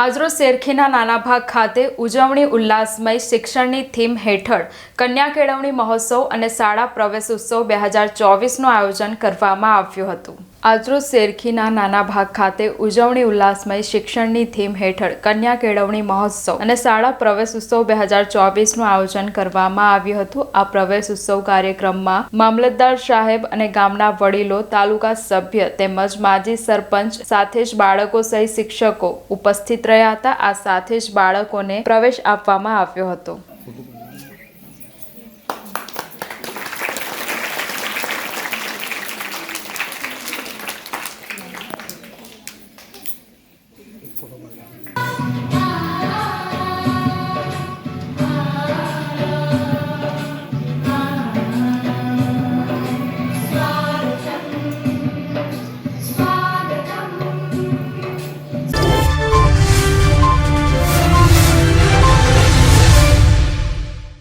આજરોજ શેરખીના નાના ભાગ ખાતે ઉજવણી ઉલ્લાસમય શિક્ષણની થીમ હેઠળ કન્યા કેળવણી મહોત્સવ અને શાળા પ્રવેશ ઉત્સવ બે હજાર ચોવીસનું આયોજન કરવામાં આવ્યું હતું. આજરોજ શેરખીના નાના ભાગ ખાતે ઉજવણી ઉલ્લાસમય શિક્ષણની થીમ હેઠળ કન્યા કેળવણી મહોત્સવ અને શાળા પ્રવેશ ઉત્સવ બે હજાર ચોવીસનું આયોજન કરવામાં આવ્યું હતું. આ પ્રવેશ ઉત્સવ કાર્યક્રમમાં મામલતદાર સાહેબ અને ગામના વડીલો, તાલુકા સભ્ય તેમજ માજી સરપંચ સાથે જ બાળકો સહિત શિક્ષકો ઉપસ્થિત રહ્યા હતા. આ સાથે જ બાળકોને પ્રવેશ આપવામાં આવ્યો હતો. 土豆不